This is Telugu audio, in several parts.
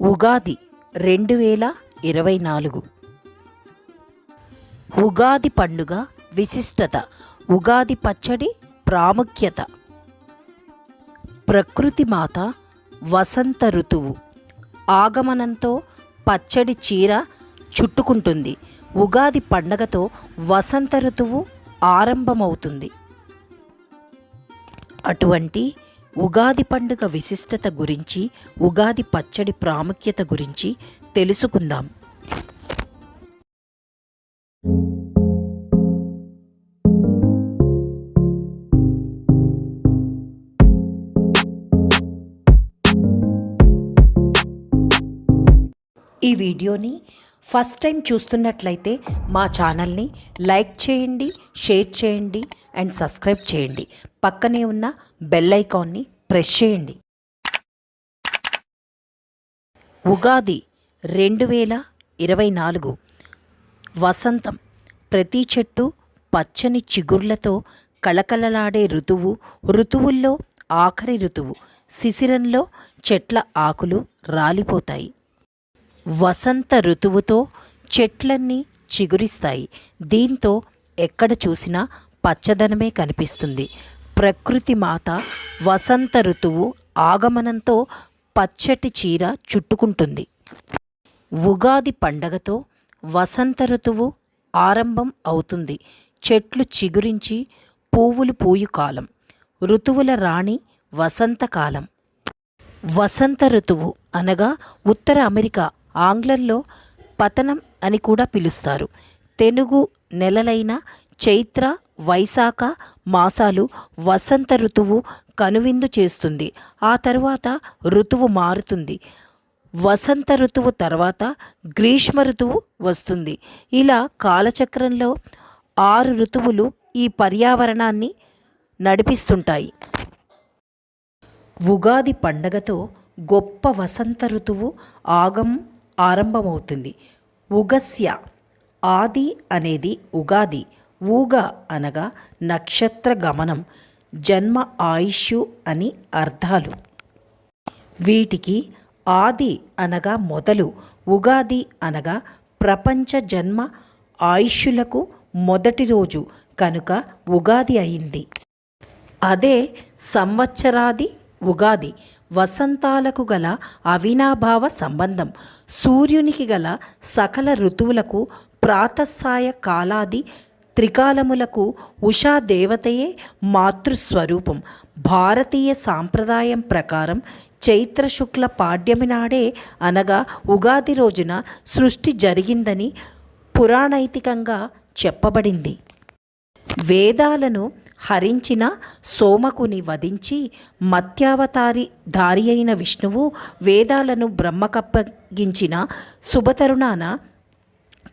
ఉగాది రెండు వేల ఇరవై నాలుగు. ఉగాది పండుగ విశిష్టత ఉగాది పచ్చడి ప్రాముఖ్యత. ప్రకృతి మాత వసంత ఋతువు. ఆగమనంతో పచ్చడి చీర చుట్టుకుంటుంది. ఉగాది పండగతో వసంత ఋతువు ఆరంభమవుతుంది. అటువంటి ఉగాది పండుగ విశిష్టత గురించి ఉగాది పచ్చడి ప్రాముఖ్యత గురించి తెలుసుకుందాం. ఈ వీడియోని ఫస్ట్ టైం చూస్తున్నట్లయితే మా ఛానల్ని లైక్ చేయండి షేర్ చేయండి అండ్ సబ్స్క్రైబ్ చేయండి. పక్కనే ఉన్న బెల్ ఐకాన్ని ప్రెస్ చేయండి. ఉగాది రెండు వేల ఇరవై నాలుగు. వసంతం ప్రతి చెట్టు పచ్చని చిగుర్లతో కళకళలాడే ఋతువు ఋతువుల్లో ఆఖరి ఋతువు. శిశిరంలో చెట్ల ఆకులు రాలిపోతాయి. వసంత ఋతువుతో చెట్లన్నీ చిగురిస్తాయి. దీంతో ఎక్కడ చూసినా పచ్చదనమే కనిపిస్తుంది. ప్రకృతి మాత వసంత ఋతువు ఆగమనంతో పచ్చటి చీర చుట్టుకుంటుంది. ఉగాది పండగతో వసంత ఋతువు ఆరంభం అవుతుంది. చెట్లు చిగురించి పువ్వులు పూయు కాలం. ఋతువుల రాణి వసంతకాలం వసంత ఋతువు అనగా ఉత్తర అమెరికా ఆంగ్లంలో పతనం అని కూడా పిలుస్తారు. తెలుగు నెలలైన చైత్ర వైశాఖ మాసాలు వసంత ఋతువు కనువిందు చేస్తుంది. ఆ తర్వాత ఋతువు మారుతుంది. వసంత ఋతువు తర్వాత గ్రీష్మ ఋతువు వస్తుంది. ఇలా కాలచక్రంలో ఆరు ఋతువులు ఈ పర్యావరణాన్ని నడిపిస్తుంటాయి. ఉగాది పండగతో గొప్ప వసంత ఋతువు ఆగం ఆరంభమవుతుంది. ఉగస్య ఆది అనేది ఉగాది ఊగ అనగా నక్షత్ర గమనం జన్మ ఆయుష్యు అని అర్థాలు. వీటికి ఆది అనగా మొదలు ఉగాది అనగా ప్రపంచ జన్మ ఆయుష్యులకు మొదటి రోజు కనుక ఉగాది అయింది. అదే సంవత్సరాది ఉగాది వసంతాలకు గల అవినాభావ సంబంధం. సూర్యునికి గల సకల ఋతువులకు ప్రాతస్సాయ కాలాది త్రికాలములకు ఉషా దేవతయే మాతృస్వరూపం. భారతీయ సాంప్రదాయం ప్రకారం చైత్ర శుక్ల పాడ్యమి నాడే అనగా ఉగాది రోజున సృష్టి జరిగిందని పురాణైతికంగా చెప్పబడింది. వేదాలను హరించిన సోమకుని వధించి మత్యావతారి దారి అయిన విష్ణువు వేదాలను బ్రహ్మకప్పగించిన శుభతరుణాన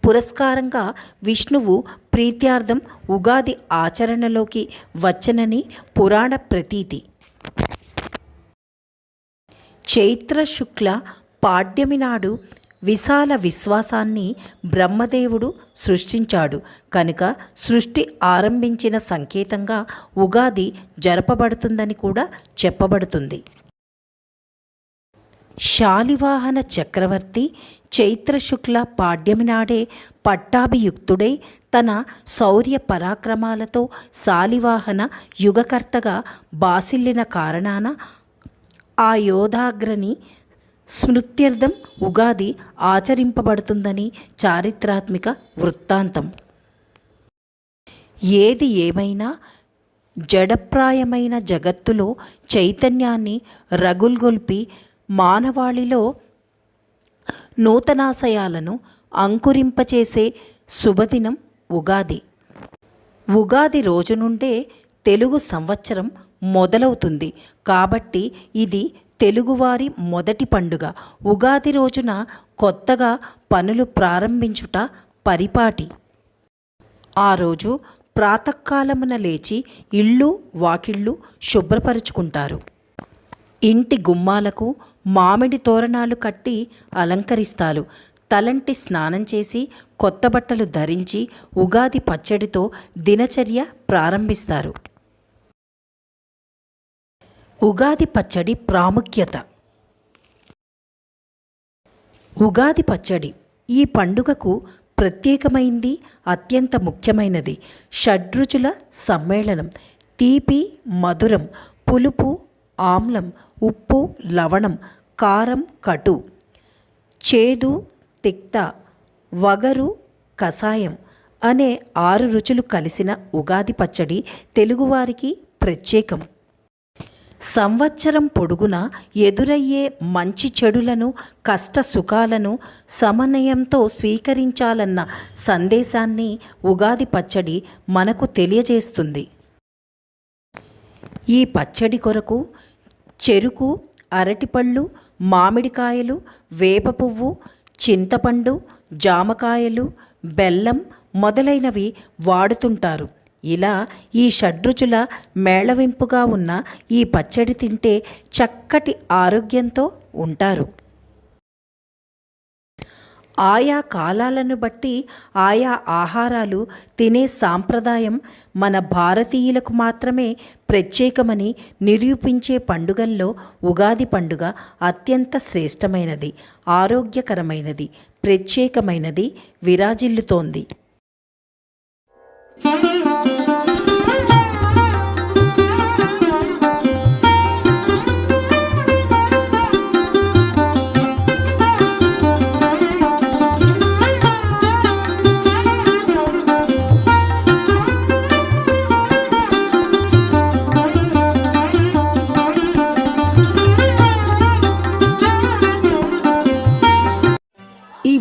పురస్కారంగా విష్ణువు ప్రీత్యార్థం ఉగాది ఆచరణలోకి వచ్చనని పురాణ ప్రతీతి. చైత్ర శుక్ల పాడ్యమి నాడు విశాల విశ్వాసాన్ని బ్రహ్మదేవుడు సృష్టించాడు. కనుక సృష్టి ఆరంభించిన సంకేతంగా ఉగాది జరపబడుతుందని కూడా చెప్పబడుతుంది. శాలివాహన చక్రవర్తి చైత్రశుక్ల పాడ్యమి నాడే పట్టాభియుక్తుడై తన శౌర్య పరాక్రమాలతో శాలివాహన యుగకర్తగా బాసిల్లిన కారణాన ఆ యోధాగ్రని స్మృత్యర్థం ఉగాది ఆచరింపబడుతుందని చారిత్రాత్మిక వృత్తాంతం. ఏది ఏమైనా జడప్రాయమైన జగత్తులో చైతన్యాన్ని రగుల్గొల్పి మానవాళిలో నూతనాశయాలను అంకురింపచేసే శుభదినం ఉగాది. ఉగాది రోజు నుండే తెలుగు సంవత్సరం మొదలవుతుంది. కాబట్టి ఇది తెలుగువారి మొదటి పండుగ. ఉగాది రోజున కొత్తగా పనులు ప్రారంభించుట పరిపాటి. ఆ రోజు ప్రాతకాలమున లేచి ఇళ్ళు వాకిళ్ళు శుభ్రపరుచుకుంటారు. ఇంటి గుమ్మాలకు మామిడి తోరణాలు కట్టి అలంకరిస్తారు. తలంటి స్నానం చేసి కొత్త బట్టలు ధరించి ఉగాది పచ్చడితో దినచర్య ప్రారంభిస్తారు. ఉగాది పచ్చడి ప్రాముఖ్యత. ఉగాది పచ్చడి ఈ పండుగకు ప్రత్యేకమైంది అత్యంత ముఖ్యమైనది. షడ్రుచుల సమ్మేళనం తీపి మధురం పులుపు ఆమ్లం ఉప్పు లవణం కారం కటు చేదు తిక్త వగరు కషాయం అనే ఆరు రుచులు కలిసిన ఉగాది పచ్చడి తెలుగువారికి ప్రత్యేకం. సంవత్సరం పొడుగునా ఎదురయ్యే మంచి చెడులను కష్ట సుఖాలను సమన్వయంతో స్వీకరించాలన్న సందేశాన్ని ఉగాది పచ్చడి మనకు తెలియజేస్తుంది. ఈ పచ్చడి కొరకు చెరుకు అరటిపళ్ళు మామిడికాయలు వేప పువ్వు చింతపండు జామకాయలు బెల్లం మొదలైనవి వాడుతుంటారు. ఇలా ఈ షడ్రుచుల మేళవింపుగా ఉన్న ఈ పచ్చడి తింటే చక్కటి ఆరోగ్యంతో ఉంటారు. ఆయా కాలాలను బట్టి ఆయా ఆహారాలు తినే సాంప్రదాయం మన భారతీయులకు మాత్రమే ప్రత్యేకమని నిరూపించే పండుగల్లో ఉగాది పండుగ అత్యంత శ్రేష్టమైనది ఆరోగ్యకరమైనది ప్రత్యేకమైనది విరాజిల్లుతోంది.